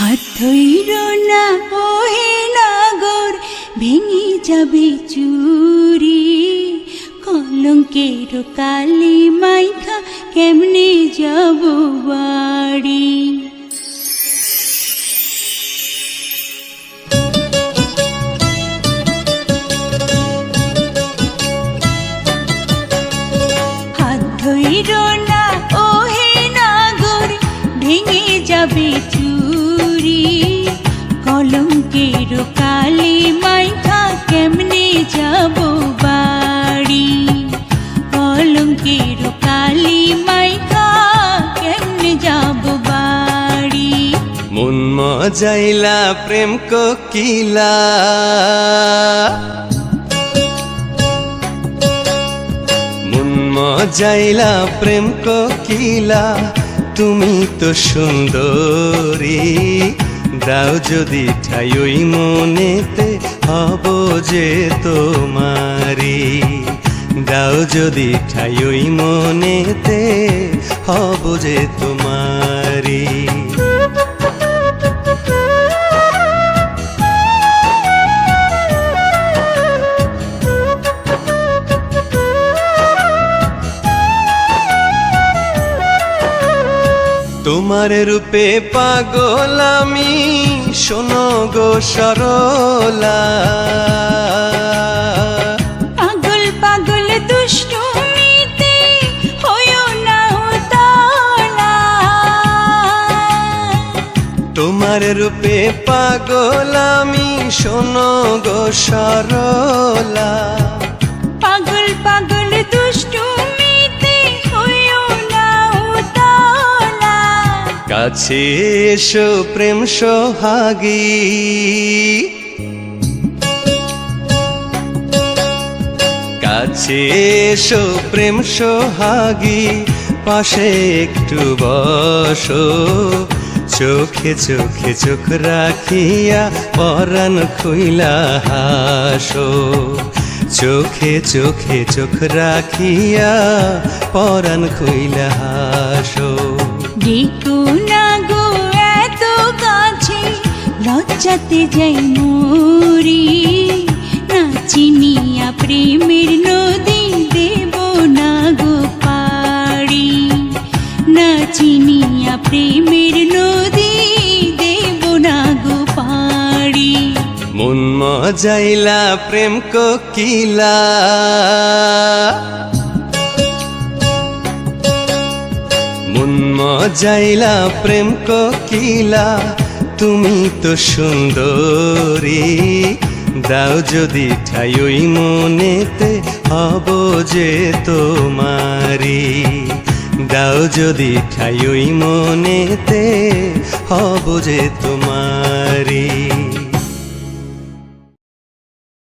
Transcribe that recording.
হাত ধইর না ওহে নাগর, ভেঙে যাবে চুরি। কলঙ্কের কালি মাইখা কেমনে যাব বাড়ি? হাত নাগর, ভেঙে যাবে মজাইলা, প্রেম কোকিলা। মন মজাইলা, প্রেম কোকিলা, তুমি তো সুন্দরী। দাও যদি ঠাই ওই মনেতে, হব যে তোমারি দাও যদি ঠাই ওই মনেতে, হব যে তোমারি তোমার রূপে পাগল আমি শোনো গো সরলা। পাগল পাগল দুষ্টুমিতে হইও না উতলা। তোমার রূপে পাগল আমি শোনো গো সরলা। পাগল পাগল কাছে এসো প্রেম সোহাগী। কাছে এসো প্রেম সোহাগী, পাশে একটু বসো। চোখে চোখে চোখ রাখিয়া পরাণ খুইলা হাসো। চোখে চোখে চোখ রাখিয়া পরাণ খুইলা হাসো। ডেকো লজ্জাতে যাই মরি না চিনিয়া প্রেমের নদী দেব না গো পাড়ি। না চিনিয়া প্রেমের নদী দেব না গো পাড়ি। মন মজাইলা প্রেম কোকিলা। মন মজাইলা প্রেম কোকিলা। তুমি তো সুন্দরী। দাও যদি ঠাই ওই মনেতে, হব যে তোমারি দাও যদি ঠাই ওই মনেতে, হব যে তোমারি